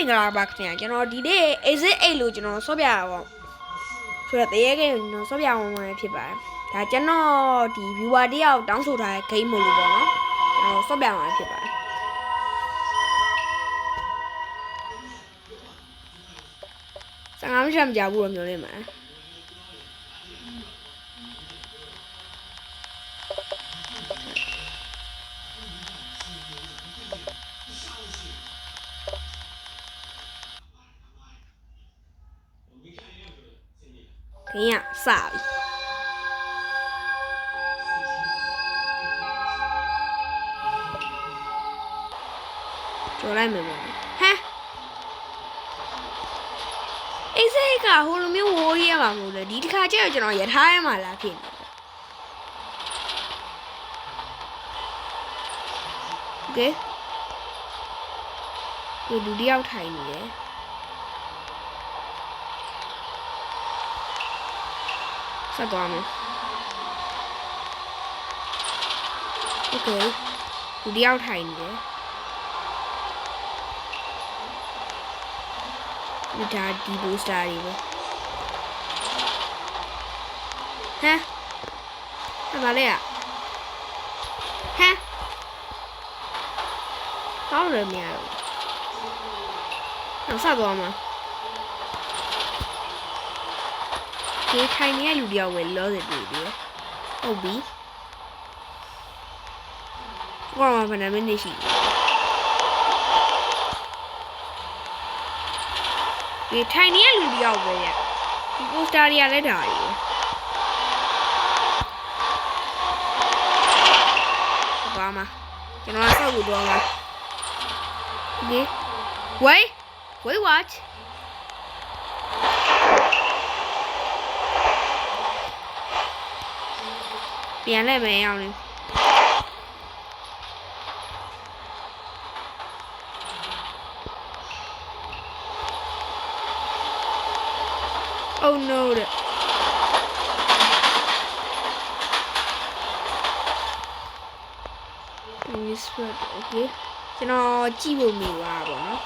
င်္ဂလာပါခင်ဗျာကျွန်တော်ဒီနေ့ exit 8လို့ကျွန်တော်ဆော့ပြရပါဆိုတော့တရေကိန်းကိုကျွန်တော်ဆော့ပြအောင်မှာဖြစ်ပါတယ်ဒါကျွန်တော်ဒီ viewer တယောက်တောင်းဆိုထားတဲ့ game မို့လို့ပေါ့နော်ကျွန်တော်ဆော့ပြမှာဖြစ်ပါတယ်စကားမရှိမကြဘူးလို့ပြောနေမှာ ခင်ဗျာစပြီကြော်လိုက်မယ်ပေါ့ဟမ်အေးစိတ်ကဟိုလိုမျိုးဝိုးရမှာမဟုတ်လေဒီတစ်ခါကျတော့ကျွန်တော်ရထားရမှာလားဖြစ်နေโอเคဒီလူတယောက်ထိုင်နေတယ် ဆက်သွားမယ်โอเคလူတယောက်ထိုင်နေတယ်ဒီဒါဒီဘူစတာတွေပဲဟမ်ဟာဘာလဲอ่ะဟမ်ကောင်းတယ်မရတော့အောင်ဆက်သွားမှာ ဒီထိုင်နေတဲ့လူတယောက်ပဲလောစတွေ့ပြီဟုတ်ပြီဘာမှမနာမနေရှိဒီထိုင်နေတဲ့လူတယောက်ပဲရဒီပိုစတာတွေကလည်းဒါတွေပဲဘာမှကျွန်တော်ဆောက်လို့တော့မှာဒီ wait wait what ပြန်လဲမယ်အောင်လေ Oh no တဲ့ဒီ spread okay ကျွန်တော်ကြည့်ဖို့မိပါပါတော့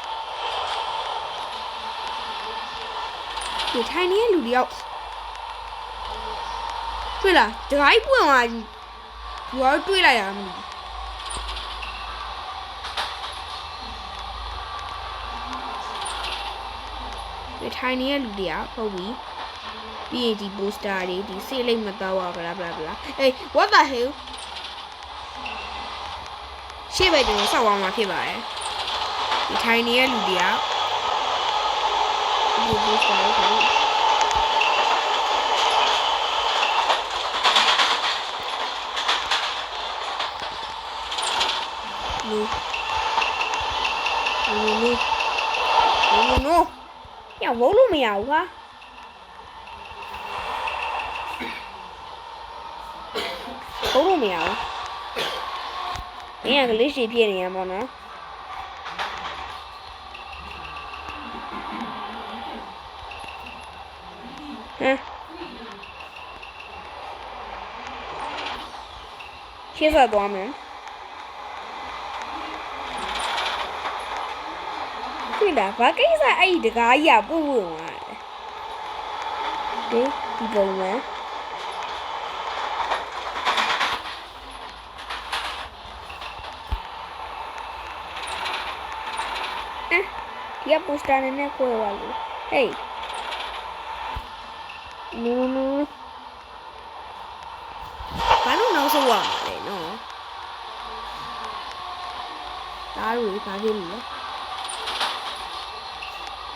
ဒီထိုင်နေတဲ့လူတယောက် တွေ့လားဒဂိုင်းပွင့်သွားပြီသူကတွေ့လိုက်ရမလို့ဒီထိုင်နေတဲ့လူတယောက်ဟုတ်ပြီပြီးရင်ဒီ poster တွေဒီစိတ်လိမ့်မတော့ပါဘလားဘလားဘလားအေး what the hell ရှေ့ဘက်ကျွန်တော်စောက်သွားမှာဖြစ်ပါတယ်ဒီထိုင်နေတဲ့လူတယောက်ဒီ poster တွေခါ လို့လူလူလူလူလူလူညဝုန်းလို့မရဘူးဟာဝုန်းလို့မရဘူးမင်းကကလေးရှိပြည့်နေရမှာနော်ဟမ်ရှေ့ဆက်သွားမယ် တွေ့လားဘာကိစ္စအဲ့ဒီတကားကြီးကပုတ်ပုတ်သွားတယ်ဒီဒီပုံမှန်အဲဒီ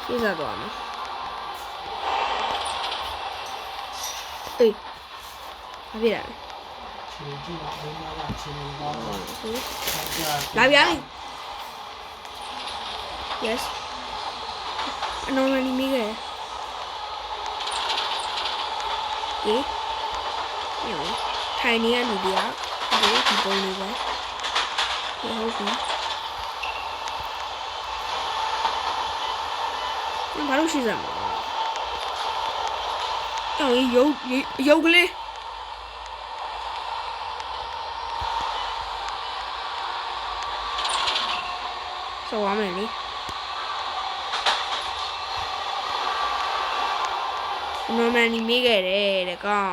ကပိုစတာနဲ့ကိုယ်ဝါလို့ဟေးနူနူဘာလို့နောက်ဆုံးရမှာလဲနော် ဘာလို့ရှိစမ်းအောင်ရုပ်ရုပ်ကလေးဆော်ရမယ်လေနော်မန်နီမိခဲ့တယ်တဲ့ကောင်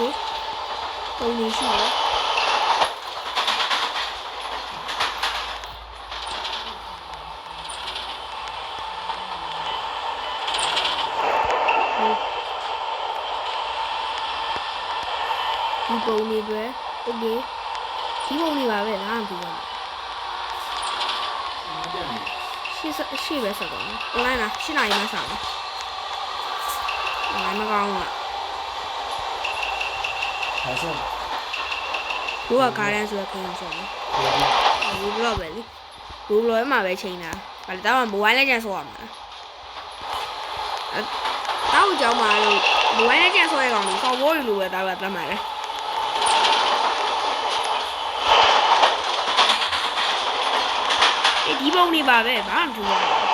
โอเคပုံနေရှိတယ် ဒီပုံလေးပဲโอเคဒီပုံလေးပါပဲလားမသိဘူးရှေ့ဆက်ရှေ့ပဲဆက်တော့အွန်လိုင်းလားရှင်းနိုင်မှဆောင်းအွန်လိုင်းမကောင်းဘူး 还 是ဘူးကကားတန်းဆိုရခင်းဆောင်းဘူးဘလော့ပဲလေဘူးဘလော့မှာပဲချိန်တာဘာလဲတော့မိုဘိုင်းလက်ကျန်ဆောရမှာအဲတောက်ကြောင်းမှာလို့မိုဘိုင်းလက်ကျန်ဆောရကောင်လို့ဆောင်းဘောလိုပဲတားပါတတ်မှာလေဒီပုံလေးပါပဲဘာမှမထူးပါဘူး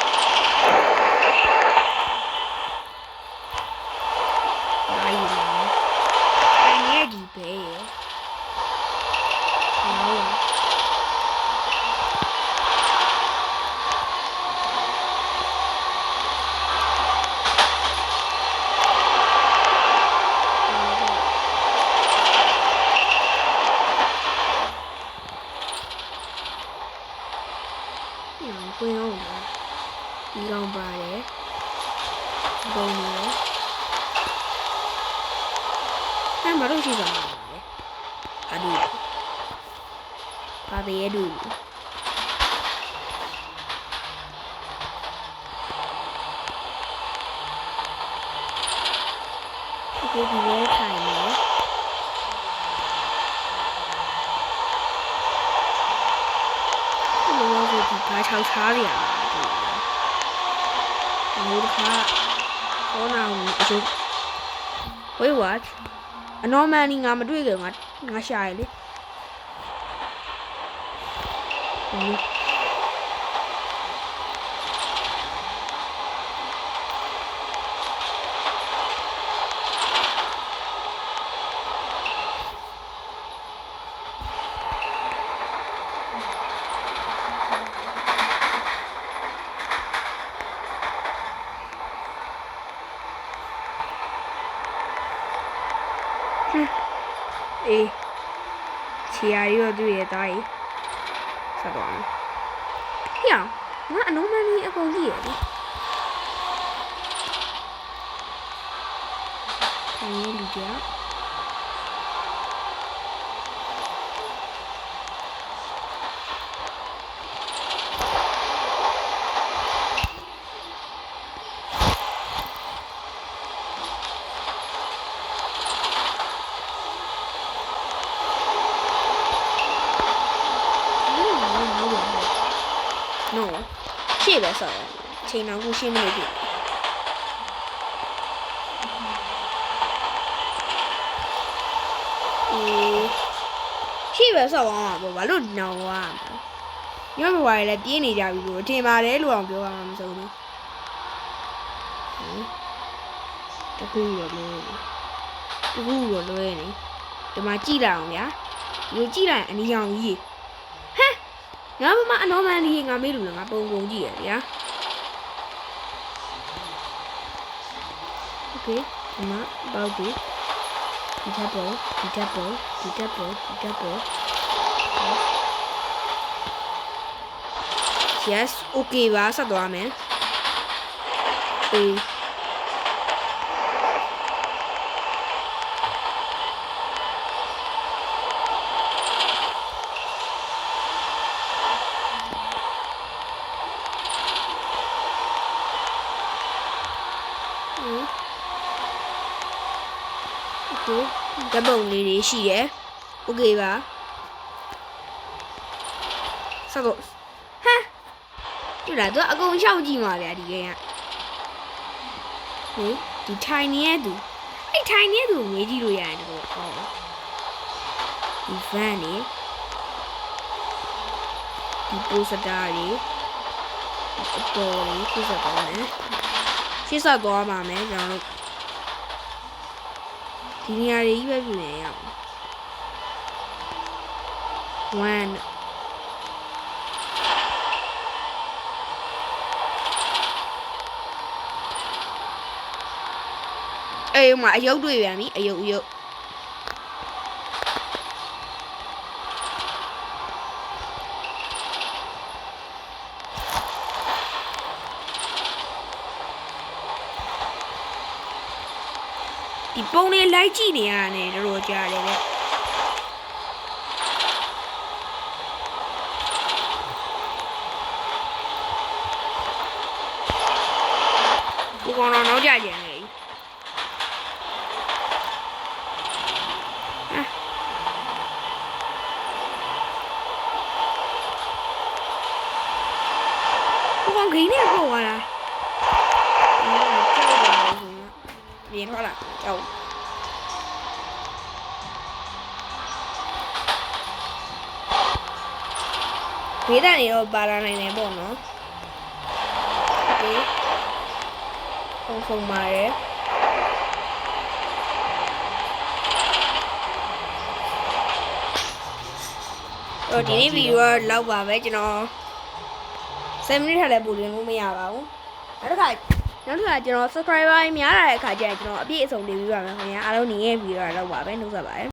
ပါပေဒူဒီဒီလေးထိုင်နေဘယ်လိုလဲဒီဘာချောက်ချားရရမှာဒီလိုခါခေါနာအကျိုး wait what အနော်မန်နီငါမတွေ့ကြငါငါရှာရလေဟုတ်အေးချီယာ ရီတော့တွေ့ရသားကြီး ဆက်သွားမယ်ဟေ့အောင်ငါအနော်မန်နီအကုန်ကြည့်ရလေခိုင်းရလူကြနော် ရှေ့ပဲဆောက်ရချိန်တော်ခုရှင်းမလို့ပြီအေးရှေ့ပဲဆောက်အောင်ပါဘာလို့နောင်သွားညမဝါရလည်းပြင်းနေကြပြီလို့ထင်ပါတယ်လို့အောင်ပြောရမှာမစိုးဘူးတကူရောလွဲတကူရောလွဲနေဒီမှာကြည့်လိုက်အောင်ဗျာဒီကြည့်လိုက်အနီးအောင်ကြီးဟမ် ငါမမအနော်မန်ဒီငါမေးလို့ငါပုံပုံကြည့်ရဗျာโอเคဒီမှာပေါက်ပြီဒီထပ်ပေါ်ဒီထပ်ပေါ်ဒီထပ်ပေါ်ဒီထပ်ပေါ် yes okay ပါဆက်သွားမယ်အေး ကိုဓာတ်ပုံလေးတွေရှိတယ်။ Okay ပါ။စတော့ဟမ်ဒီလားတော့အကုန်ရှောက်ကြည့်မှာဗျာဒီကိန်းက။ဟေးဒီထိုင်နေတဲ့သူအဲ့ထိုင်နေတဲ့သူငေးကြည့်လို့ရတယ်တော့။အော်။ဒီ van နေဒီပိုစတာတွေအတော်လေးပြဿနာနဲ့ရှင်းဆက်သွားပါမယ်ကျွန်တော်တို့ ဒီနေရာတွေကြီးပဲပြင်ရအောင်1 အေးဟိုမှာအယုတ်တွေ့ပြန်ပြီအယုတ်အယုတ် ဒီပုံလေးလိုက်ကြည့်နေရတယ်တော်တော်ကြားတယ်လေဒီကောင်တော့နောက်ကြကြတယ်ကိုကောင်ဂိမ်းနဲ့ ပြင်ထွက်လာကြောက်ဘေးတန်နေတော့ပါလာနိုင်တယ်ပေါ့နော်ဒီပုံပုံပါတယ်တော့ဒီနေ့ဗီဒီယိုကလောက်ပါပဲကျွန်တော်7မိနစ်ထက်လည်းပို့လွင်လို့မရပါဘူးနောက်တစ်ခါ နောက်တစ်ခါကျွန်တော် subscriber များလာတဲ့အခါကျရင်ကျွန်တော်အပြည့်အစုံတင်ပြပါမယ်ခင်ဗျာအားလုံးနေရဲ့ဗီဒီယိုကတော့လောက်ပါပဲနှုတ်ဆက်ပါတယ်